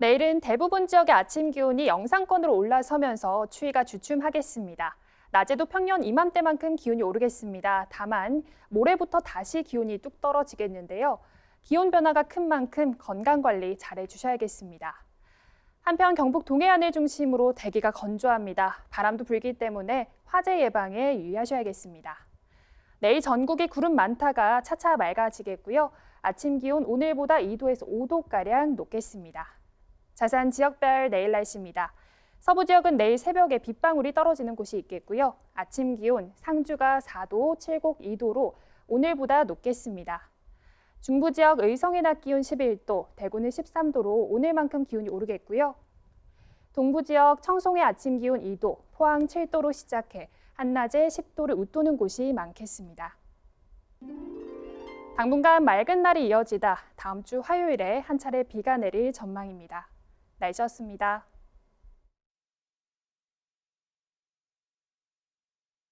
내일은 대부분 지역의 아침 기온이 영상권으로 올라서면서 추위가 주춤하겠습니다. 낮에도 평년 이맘때만큼 기온이 오르겠습니다. 다만 모레부터 다시 기온이 뚝 떨어지겠는데요. 기온 변화가 큰 만큼 건강 관리 잘해 주셔야겠습니다. 한편 경북 동해안을 중심으로 대기가 건조합니다. 바람도 불기 때문에 화재 예방에 유의하셔야겠습니다. 내일 전국이 구름 많다가 차차 맑아지겠고요. 아침 기온 오늘보다 2도에서 5도가량 높겠습니다. 자세한 지역별 내일 날씨입니다. 서부 지역은 내일 새벽에 빗방울이 떨어지는 곳이 있겠고요. 아침 기온 상주가 4도, 칠곡 2도로 오늘보다 높겠습니다. 중부 지역 의성의 낮 기온 11도, 대구는 13도로 오늘만큼 기온이 오르겠고요. 동부 지역 청송의 아침 기온 2도, 포항 7도로 시작해 한낮에 10도를 웃도는 곳이 많겠습니다. 당분간 맑은 날이 이어지다 다음 주 화요일에 한 차례 비가 내릴 전망입니다. 날씨였습니다.